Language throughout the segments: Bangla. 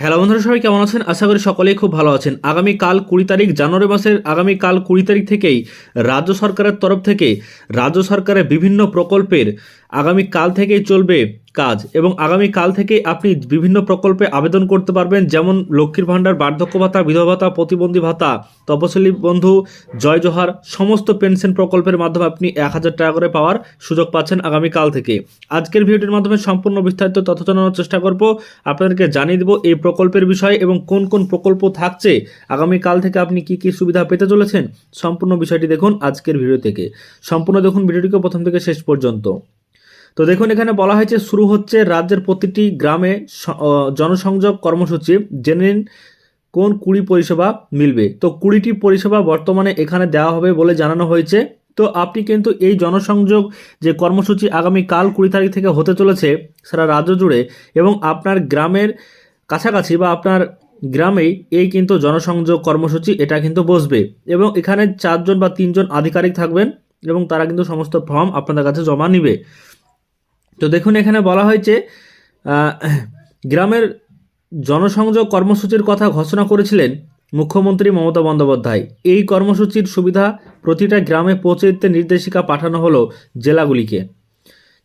হ্যালো বন্ধুরা, সবাই কেমন আছেন? আশা করি সকলেই খুব ভালো আছেন। আগামী কাল কুড়ি তারিখ, জানুয়ারি মাসের আগামী কাল কুড়ি তারিখ থেকেই রাজ্য সরকারের তরফ থেকে রাজ্য সরকারের বিভিন্ন প্রকল্পের আগামী কাল থেকেই চলবে কাজ এবং আগামী কাল থেকে আপনি বিভিন্ন প্রকল্পে আবেদন করতে পারবেন। যেমন লক্ষ্মীর ভাণ্ডার, বার্ধক্য ভাতা, বিধবা ভাতা, প্রতিবন্ধী ভাতা, তপশিলি বন্ধু, জয় জোহার, সমস্ত পেনশন প্রকল্পের মাধ্যমে আপনি এক হাজার টাকা করে পাওয়ার সুযোগ পাচ্ছেন আগামী কাল থেকে। আজকের ভিডিওটির মাধ্যমে সম্পূর্ণ বিস্তারিত তথ্য জানানোর চেষ্টা করব। আপনাদেরকে জানিয়ে দেবো এই প্রকল্পের বিষয়ে এবং কোন কোন প্রকল্প থাকছে। আগামী কাল থেকে আপনি কি কি সুবিধা পেতে চলেছেন? সম্পূর্ণ বিষয়টি দেখুন আজকের ভিডিও থেকে। সম্পূর্ণ দেখুন ভিডিওটিকে প্রথম থেকে শেষ পর্যন্ত। তো দেখুন, এখানে বলা হয়েছে শুরু হচ্ছে রাজ্যের প্রতিটি গ্রামে জনসংযোগ কর্মসূচি। জেনে নিন কোন কুড়ি পরিষেবা মিলবে। তো কুড়িটি পরিষেবা বর্তমানে এখানে দেওয়া হবে বলে জানানো হয়েছে। তো আপনি কিন্তু এই জনসংযোগ যে কর্মসূচি আগামী কাল কুড়ি তারিখ থেকে হতে চলেছে সারা রাজ্য জুড়ে এবং আপনার গ্রামের কাছাকাছি বা আপনার গ্রামেই এই কিন্তু জনসংযোগ কর্মসূচি এটা কিন্তু বসবে এবং এখানে চারজন বা তিনজন আধিকারিক থাকবেন এবং তারা কিন্তু সমস্ত ফর্ম আপনাদের কাছে জমা নিবে। তো দেখুন, এখানে বলা হয়েছে গ্রামের জনসংযোগ কর্মসূচির কথা ঘোষণা করেছিলেন মুখ্যমন্ত্রী মমতা বন্দ্যোপাধ্যায়। এই কর্মসূচির সুবিধা প্রতিটা গ্রামে পৌঁছে দিতে নির্দেশিকা পাঠানো হলো জেলাগুলিকে।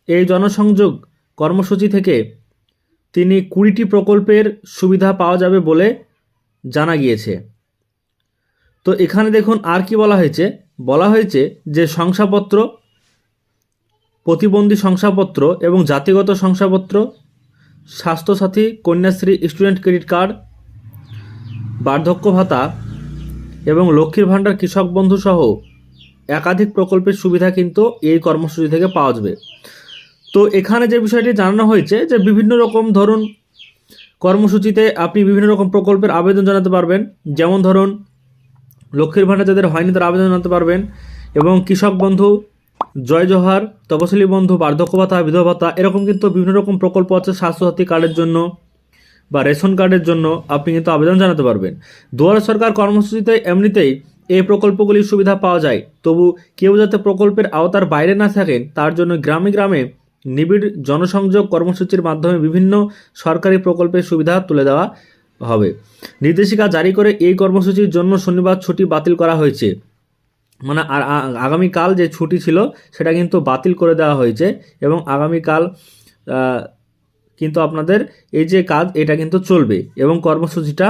এই জনসংযোগ কর্মসূচি থেকে তিনি কুড়িটি প্রকল্পের সুবিধা পাওয়া যাবে বলে জানা গিয়েছে। তো এখানে দেখুন, আর কি বলা হয়েছে? বলা হয়েছে যে শংসাপত্র প্রতিবন্ধী শংসাপত্র এবং জাতিগত শংসাপত্র, Swasthya Sathi, Kanyashree, student credit card, বার্ধক্য ভাতা এবং লক্ষ্মীর ভাণ্ডার কৃষক বন্ধু সহ একাধিক প্রকল্পের সুবিধা কিন্তু এই কর্মসূচি থেকে পাওয়া যাবে। তো এখানে যে বিষয়টি জানানো হয়েছে যে বিভিন্ন রকম ধরুন কর্মসূচিতে আপনি বিভিন্ন রকম প্রকল্পের আবেদন জানাতে পারবেন। যেমন ধরুন, লক্ষ্মীর ভাণ্ডার যাদের হয়নি তারা আবেদন জানাতে পারবেন এবং কৃষক বন্ধু জয় জোহার, তপশিলি বন্ধু, বার্ধক্য ভাতা, বিধবা ভাতা, এরকম কিন্তু বিভিন্ন রকম প্রকল্প আছে স্বাস্থ্যসাথী কার্ডের জন্য বা রেশন কার্ডের জন্য। আপনি কিন্তু আবেদন জানাতে পারবেন। দুয়ারে সরকার কর্মসূচিতে এমনিতেই এই প্রকল্পগুলির সুবিধা পাওয়া যায়। তবু কেউ যাতে প্রকল্পের আওতার বাইরে না থাকেন, তার জন্য গ্রামে গ্রামে নিবিড় জনসংযোগ কর্মসূচির মাধ্যমে বিভিন্ন সরকারি প্রকল্পের সুবিধা তুলে দেওয়া হবে। নির্দেশিকা জারি করে এই কর্মসূচির জন্য শনিবার ছুটি বাতিল করা হয়েছে। মানে আর আগামীকাল যে ছুটি ছিল, সেটা কিন্তু বাতিল করে দেওয়া হয়েছে এবং আগামীকাল কিন্তু আপনাদের এই যে কাজ, এটা কিন্তু চলবে এবং কর্মসূচিটা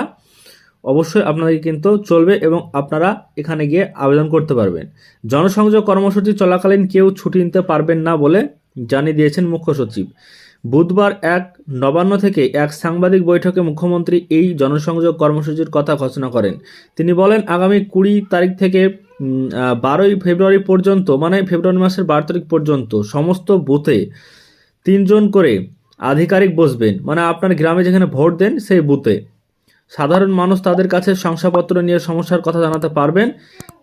অবশ্যই আপনাদের কিন্তু চলবে এবং আপনারা এখানে গিয়ে আবেদন করতে পারবেন। জনসংযোগ কর্মসূচি চলাকালীন কেউ ছুটি নিতে পারবেন না বলে জানিয়ে দিয়েছেন মুখ্য সচিব। বুধবার এক নবান্ন থেকে এক সাংবাদিক বৈঠকে মুখ্যমন্ত্রী এই জনসংযোগ কর্মসূচির কথা ঘোষণা করেন। তিনি বলেন, আগামী কুড়ি তারিখ থেকে বারোই ফেব্রুয়ারি পর্যন্ত মানে ফেব্রুয়ারি মাসের বারো তারিখ পর্যন্ত সমস্ত বুথে তিনজন করে আধিকারিক বসবেন। মানে আপনার গ্রামে যেখানে ভোট দেন, সেই বুথে। সাধারণ মানুষ তাদের কাছে শংসাপত্র নিয়ে সমস্যার কথা জানাতে পারবেন।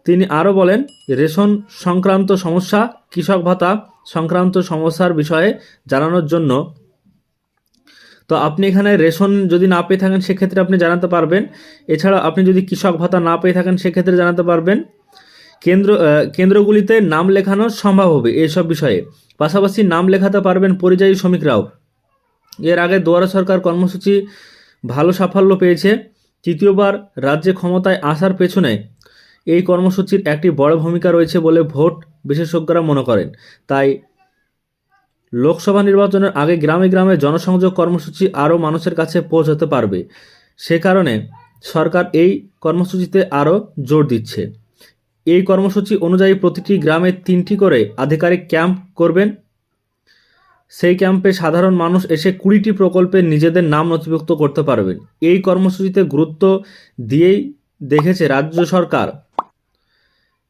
তিনি আরও বলেন, রেশন সংক্রান্ত সমস্যা, কৃষক ভাতা সংক্রান্ত সমস্যার বিষয়ে জানানোর জন্য। তো আপনি এখানে রেশন যদি না পেয়ে থাকেন, সেক্ষেত্রে আপনি জানাতে পারবেন। এছাড়া আপনি যদি কৃষক ভাতা না পেয়ে থাকেন, সেক্ষেত্রে জানাতে পারবেন। কেন্দ্র কেন্দ্রগুলিতে নাম লেখানো সম্ভব হবে এইসব বিষয়ে। পাশাপাশি নাম লেখাতে পারবেন পরিযায়ী শ্রমিকরাও। এর আগে দুয়ারে সরকার কর্মসূচি ভালো সাফল্য পেয়েছে। তৃতীয়বার রাজ্যে ক্ষমতায় আসার পেছনে এই কর্মসূচির একটি বড় ভূমিকা রয়েছে বলে ভোট বিশেষজ্ঞরা মনে করেন। তাই লোকসভা নির্বাচনের আগে গ্রামে গ্রামে জনসংযোগ কর্মসূচি আরও মানুষের কাছে পৌঁছাতে পারবে। সে কারণে সরকার এই কর্মসূচিতে আরও জোর দিচ্ছে। এই কর্মসূচি অনুযায়ী প্রতিটি গ্রামে তিনটি করে আধিকারিক ক্যাম্প করবেন। সেই ক্যাম্পে সাধারণ মানুষ এসে কুড়িটি প্রকল্পে নিজেদের নাম নথিভুক্ত করতে পারবেন। এই কর্মসূচিতে গুরুত্ব দিয়েই দেখেছে রাজ্য সরকার।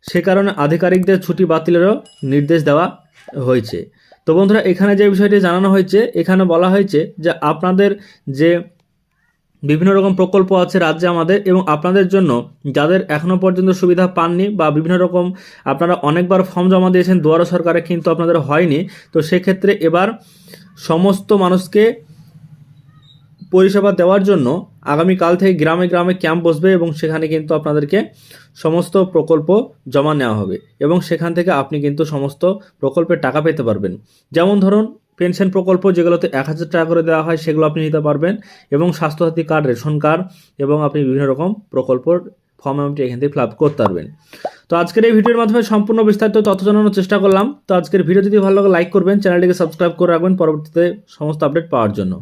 সে কারণে আধিকারিকদের ছুটি বাতিলেরও নির্দেশ দেওয়া হয়েছে। তো বন্ধুরা, এখানে যে বিষয়টি জানানো হয়েছে, এখানে বলা হয়েছে যে আপনাদের যে বিভিন্ন রকম প্রকল্প আছে রাজ্যে আমাদের এবং আপনাদের জন্য যাদের এখনও পর্যন্ত সুবিধা পাননি বা বিভিন্ন রকম আপনারা অনেকবার ফর্ম জমা দিয়েছেন দুয়ারা সরকারে কিন্তু আপনাদের হয়নি, তো সেক্ষেত্রে এবার সমস্ত মানুষকে পরিষেবা দেওয়ার জন্য আগামীকাল থেকে গ্রামে গ্রামে ক্যাম্প বসবে এবং সেখানে কিন্তু আপনাদেরকে সমস্ত প্রকল্প জমা নেওয়া হবে এবং সেখান থেকে আপনি কিন্তু সমস্ত প্রকল্পের টাকা পেতে পারবেন। যেমন ধরুন পেনশন প্রকল্প যেগুলোতে এক হাজার টাকা করে দেওয়া হয়, সেগুলো আপনি নিতে পারবেন এবং স্বাস্থ্যসাথী কার্ড, রেশন কার্ড এবং আপনি বিভিন্ন রকম প্রকল্পর ফর্ম আপনি এখান থেকে ফিল আপ করতে পারবেন। তো আজকের এই ভিডিওর মাধ্যমে সম্পূর্ণ বিস্তারিত তথ্য জানানোর চেষ্টা করলাম। তো আজকের ভিডিও যদি ভালো লাগে, লাইক করবেন, চ্যানেলটিকে সাবস্ক্রাইব করে রাখবেন। পরবর্তীতে সমস্ত আপডেট পাওয়ার জন্য।